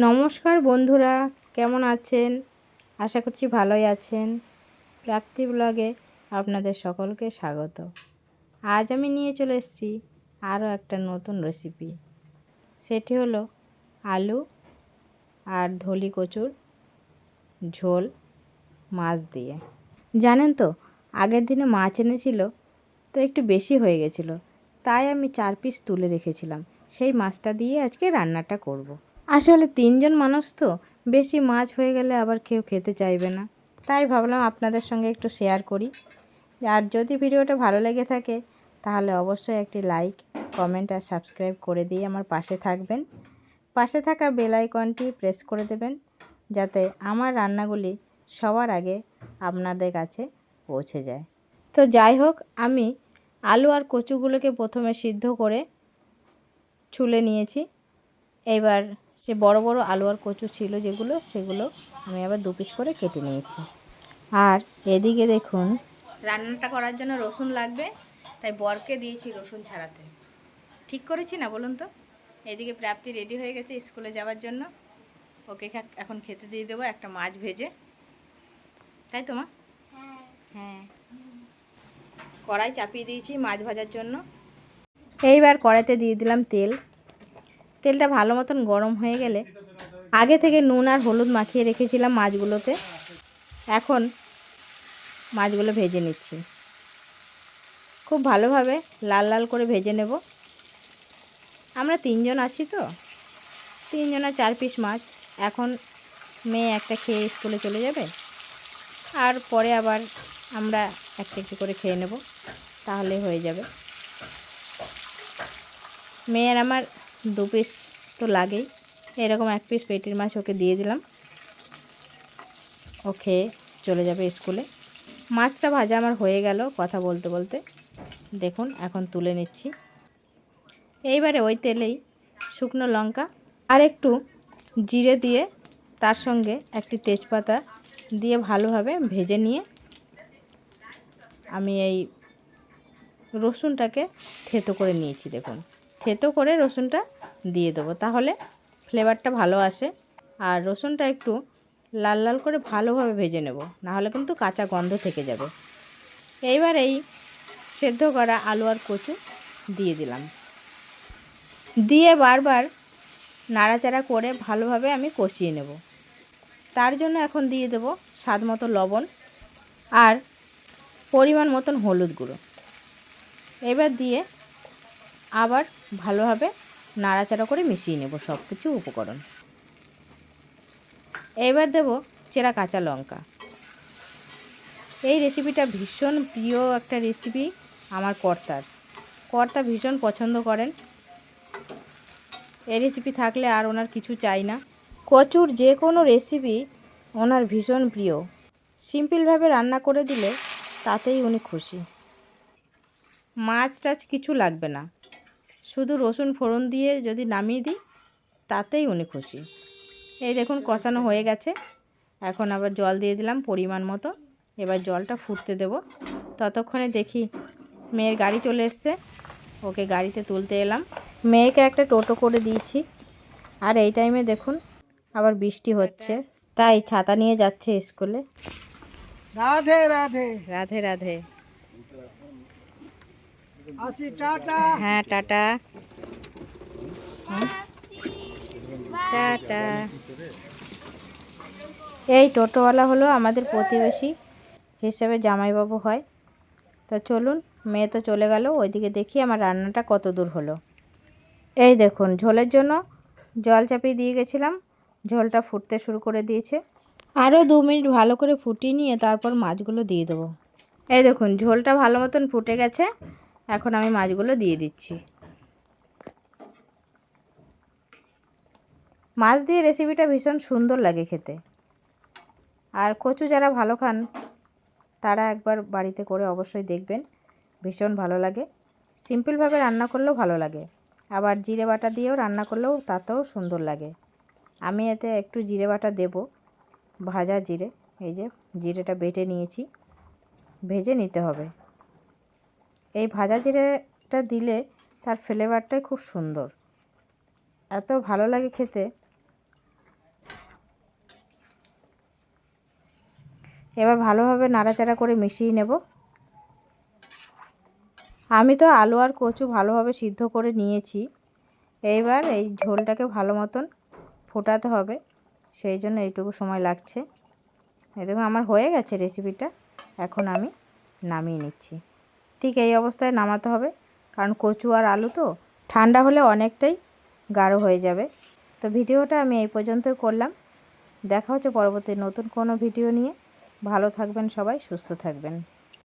নমস্কার বন্ধুরা, কেমন আছেন? আশা করছি ভালোই আছেন। প্রাপ্তি ব্লগে আপনাদের সকলকে স্বাগত। আজ আমি নিয়ে চলে এসেছি আরও একটা নতুন রেসিপি সেটি হলো আলু আর ধলি কচুর ঝোল মাছ দিয়ে। জানেন তো, আগের দিনে মাছ এনেছিল, তো একটু বেশি হয়ে গেছিল। তাই আমি চার পিস তুলে রেখেছিলাম। সেই মাছটা দিয়ে আজকে রান্নাটা করব। আসলে তিনজন মানুষ তো, বেশি মাছ হয়ে গেলে আবার কেউ খেতে চাইবে না। তাই ভাবলাম আপনাদের সঙ্গে একটু শেয়ার করি। আর যদি ভিডিওটা ভালো লেগে থাকে, তাহলে অবশ্যই একটি লাইক কমেন্ট আর সাবস্ক্রাইব করে দিয়ে আমার পাশে থাকবেন। পাশে থাকা বেল আইকনটি প্রেস করে দেবেন, যাতে আমার রান্নাগুলি সবার আগে আপনাদের কাছে পৌঁছে যায়। তো যাই হোক, আমি আলু আর কচুগুলোকে প্রথমে সিদ্ধ করে ছুলে নিয়েছি। এবার সে বড় বড় আলু আর কচু ছিল যেগুলো, সেগুলো আমি আবার দু পিস করে কেটে নিয়েছি। আর এদিকে দেখুন। রান্নাটা করার জন্য রসুন লাগবে, তাই বরকে দিয়েছি রসুন ছাড়াতে। ঠিক করেছি না বলুন তো? এদিকে প্রাপ্তি রেডি হয়ে গেছে স্কুলে যাওয়ার জন্য। ওকে এখন খেতে দিয়ে দেবো একটা মাছ ভেজে। তাই তো মা? হ্যাঁ। কড়াই চাপিয়ে দিয়েছি মাছ ভাজার জন্য। এইবার কড়াইতে দিয়ে দিলাম তেল। তেলটা ভালো মতন গরম হয়ে গেলে আগে থেকে নুন আর হলুদ মাখিয়ে রেখেছিলাম মাছগুলোতে। এখন মাছগুলো ভেজে নিচ্ছি। খুব ভালোভাবে লাল লাল করে ভেজে নেব। আমরা তিনজন আছি তো? তিনজনের চার পিস মাছ। এখন মেয়ে একটা খেয়ে স্কুলে চলে যাবে। আর পরে আবার আমরা একটা একটু করে খেয়ে নেব। তাহলে হয়ে যাবে। মেয়ের আমার দু পিস তো লাগেই। এরকম এক পিস পেটির মাছ ওকে দিয়ে দিলাম। ও খেয়ে চলে যাবে স্কুলে। মাছটা ভাজা আমার হয়ে গেল কথা বলতে বলতে। দেখুন, এখন তুলে নিচ্ছি। এইবারে ওই তেলেই শুকনো লঙ্কা আর একটু জিরে দিয়ে তার সঙ্গে একটি তেজপাতা দিয়ে ভালোভাবে ভেজে নিয়ে আমি এই রসুনটাকে থেতো করে নিয়েছি, দেখুন। থেতো করে রসুনটা দিয়ে দেবো। তাহলে ফ্লেভারটা ভালো আসে। আর রসুনটা একটু লাল লাল করে ভালোভাবে ভেজে নেব। নাহলে কিন্তু কাঁচা গন্ধ থেকে যাবে। এইবার এই সেদ্ধ করা আলু আর কচু দিয়ে দিলাম। দিয়ে বারবার নাড়াচাড়া করে ভালোভাবে আমি কষিয়ে নেব। তার জন্য এখন দিয়ে দেব স্বাদ মতো লবণ আর পরিমাণ মতন হলুদ গুঁড়ো। এবার দিয়ে আবার ভালোভাবে নাড়াচাড়া করে মিশিয়ে নেব সব কিছু উপকরণ। এবার দেব চেরা কাঁচা লঙ্কা। এই রেসিপিটা ভীষণ প্রিয় একটা রেসিপি আমার কর্তার। কর্তা ভীষণ পছন্দ করেন। এই রেসিপি থাকলে আর ওনার কিছু চাই না। কচুর যে কোনো রেসিপি ওনার ভীষণ প্রিয়। সিম্পলভাবে রান্না করে দিলে তাতেই উনি খুশি। মাছ টাছ কিছু লাগবে না। শুধু রসুন ফোড়ন দিয়ে যদি নামিয়ে দিই তাতেই উনি খুশি। এই দেখুন কষানো হয়ে গেছে। এখন আবার জল দিয়ে দিলাম পরিমাণ মতো। এবার জলটা ফুটতে দেব। ততক্ষণে দেখি মেয়ের গাড়ি চলে এসছে। ওকে গাড়িতে তুলতে এলাম। মেয়েকে একটা টোটো করে দিয়েছি। আর এই টাইমে দেখুন আবার বৃষ্টি হচ্ছে। তাই ছাতা নিয়ে যাচ্ছে স্কুলে। রাধে রাধে। রাধে রাধে। হ্যাঁ টাটা। টাটা। এই টোটোওয়ালা হলো আমাদের প্রতিবেশী হিসেবে জামাইবাবু হয়। তো চলুন, মেয়ে তো চলে গেল, ওইদিকে দেখি আমার রান্নাটা কত দূর হলো। এই দেখুন, ঝোলের জন্য জল চাপিয়ে দিয়ে গেছিলাম, ঝোলটা ফুটতে শুরু করে দিয়েছে। আরও দু মিনিট ভালো করে ফুটিয়ে নিয়ে তারপর মাছগুলো দিয়ে দেবো। এই দেখুন, ঝোলটা ভালো মতন ফুটে গেছে। এখন আমি মাছগুলো দিয়ে দিচ্ছি। মাছ দিয়ে রেসিপিটা ভীষণ সুন্দর লাগে খেতে। আর কচু যারা ভালো খান, তারা একবার বাড়িতে করে অবশ্যই দেখবেন, ভীষণ ভালো লাগে। সিম্পলভাবে রান্না করলেও ভালো লাগে। আবার জিরে বাটা দিয়েও রান্না করলেও তাতেও সুন্দর লাগে। আমি এতে একটু জিরে বাটা দেব, ভাজা জিরে। এই যে জিরেটা বেটে নিয়েছি, ভেজে নিতে হবে। এই ভাজা জিরেটা দিলে তার ফ্লেভারটাই খুব সুন্দর। এত ভালো লাগে খেতে। এবার ভালোভাবে নাড়াচাড়া করে মিশিয়ে নেব। আমি তো আলু আর কচু ভালোভাবে সিদ্ধ করে নিয়েছি। এইবার এই ঝোলটাকে ভালো মতন ফোটাতে হবে। সেই জন্য এইটুকু সময় লাগছে। এরকম আমার হয়ে গেছে রেসিপিটা এখন আমি নামিয়ে নিচ্ছি। ঠিক এই অবস্থায় নামাতে হবে। কারণ কচু আর আলু তো, ঠান্ডা হলে অনেকটাই গাঢ় হয়ে যাবে। তো ভিডিওটা আমি এই পর্যন্তই করলাম। দেখা হচ্ছে পরবর্তী নতুন কোনো ভিডিও নিয়ে। ভালো থাকবেন সবাই, সুস্থ থাকবেন।